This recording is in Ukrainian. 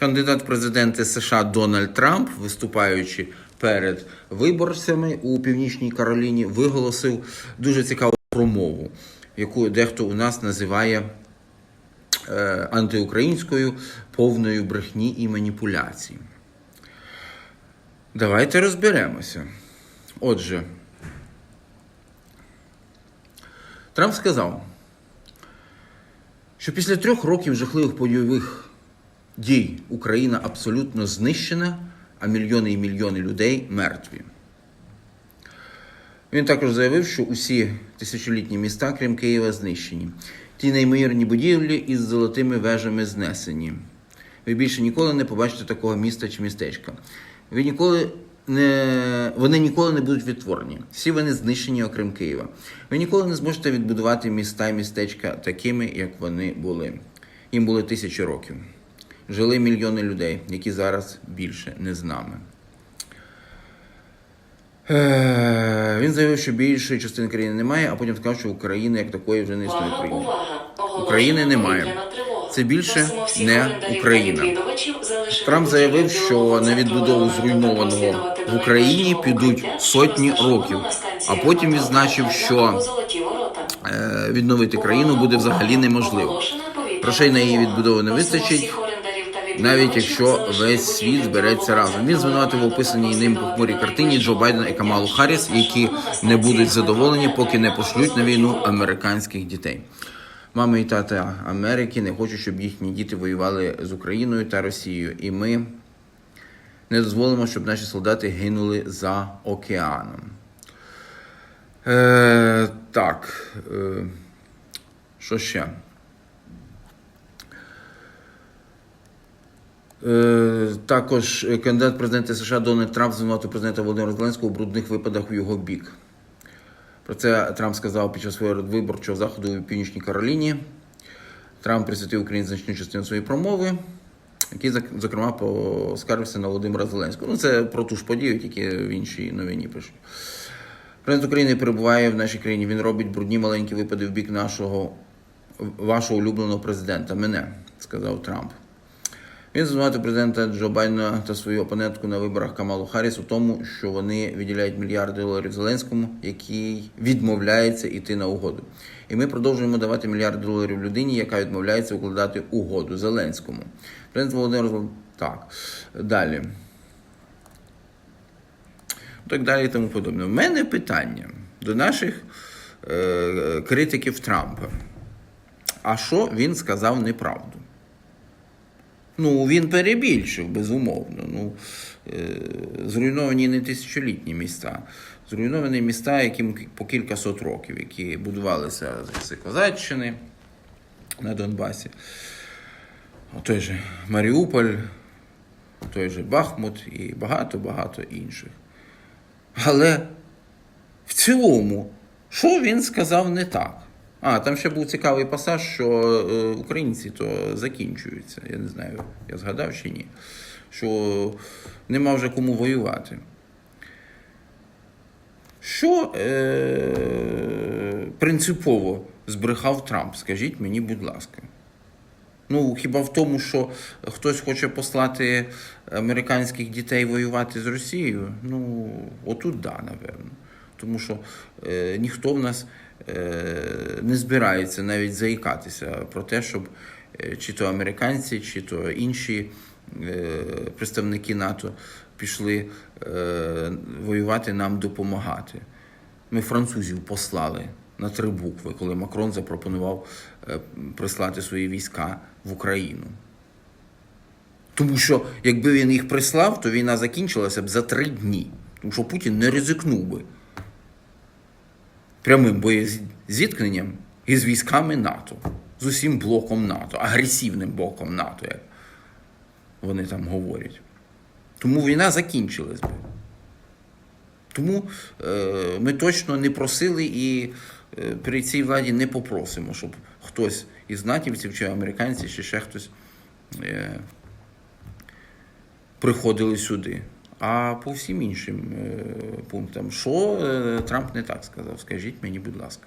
Кандидат президенти США Дональд Трамп, виступаючи перед виборцями у Північній Кароліні, виголосив дуже цікаву промову, яку дехто у нас називає е, антиукраїнською повною брехні і маніпуляцій. Давайте розберемося. Отже, Трамп сказав, що після трьох років жахливих бойових дій Україна абсолютно знищена, а мільйони і мільйони людей мертві. Він також заявив, що усі тисячолітні міста, крім Києва, знищені. Ті неймовірні будівлі із золотими вежами знесені. Ви більше ніколи не побачите такого міста чи містечка. Ви ніколи не... Вони ніколи не будуть відтворені. Всі вони знищені, окрім Києва. Ви ніколи не зможете відбудувати міста і містечка такими, як вони були. Їм були тисячі років. Жили мільйони людей, які зараз більше не з нами. Е, Він заявив, що більшої частини країни немає, а потім сказав, що України як такої вже не існує увага! України немає. Це більше не Україна. Трамп заявив, що на відбудову зруйнованого в Україні підуть сотні років. А потім відзначив, що е, відновити країну буде взагалі неможливо. Грошей на її відбудову не вистачить, навіть якщо весь світ збереться разом. Він звинуватив та описаній ним прослідувати похмурій картині Джо Байдена і Камалу Харріс, які не будуть задоволені, поки не пошлють на війну американських дітей. Мами і тата Америки не хочуть, щоб їхні діти воювали з Україною та Росією. І ми не дозволимо, щоб наші солдати гинули за океаном. Е, так. Е, що ще? Також е, кандидат в президенти США Дональд Трамп звинуватив президента Володимира Зеленського у брудних випадах у його бік. Про це Трамп сказав під час свого виборчого заходу у Північній Кароліні. Трамп присвятив Україні значну частину своєї промови, який, зокрема, поскаржився на Володимира Зеленського. Ну, це про ту ж подію, тільки в іншій новині пишуть. Президент України перебуває в нашій країні. Він робить брудні маленькі випади в бік нашого вашого улюбленого президента. Мене, сказав Трамп. Він звинуватив президента Джо Байдена та свою опонентку на виборах Камалу Харріс у тому, що вони виділяють мільярди доларів Зеленському, який відмовляється йти на угоду. І ми продовжуємо давати мільярди доларів людині, яка відмовляється укладати угоду Зеленському. Президент Володимир Так, далі. Так далі і тому подобне. У мене питання до наших е, критиків Трампа. А що він сказав неправду? Ну, він перебільшив, безумовно. Ну, е, зруйновані не тисячолітні міста, зруйновані міста, яким по кількасот років, які будувалися з Козаччини на Донбасі. Той же Маріуполь, той же Бахмут і багато-багато інших. Але в цілому, що він сказав не так? А, там ще був цікавий пасаж, що е, українці то закінчуються. Я не знаю, я згадав чи ні. Що нема вже кому воювати. Що е, принципово збрехав Трамп? Скажіть мені, будь ласка. Ну, хіба в тому, що хтось хоче послати американських дітей воювати з Росією? Ну, отут да, напевно. Тому що е, ніхто в нас е, не збирається навіть заїкатися про те, щоб е, чи то американці, чи то інші е, представники НАТО пішли е, воювати нам допомагати. Ми французів послали на три букви, коли Макрон запропонував е, прислати свої війська в Україну. Тому що якби він їх прислав, то війна закінчилася б за три дні. Тому що Путін не ризикнув би прямим боєзіткненням із військами НАТО, з усім блоком НАТО, агресивним блоком НАТО, як вони там говорять. Тому війна закінчилась би. Тому е, ми точно не просили і е, при цій владі не попросимо, щоб хтось із натівців чи американців, чи ще хтось е, приходили сюди. А по всім іншим е, пунктам, що е, Трамп не так сказав, скажіть мені, будь ласка.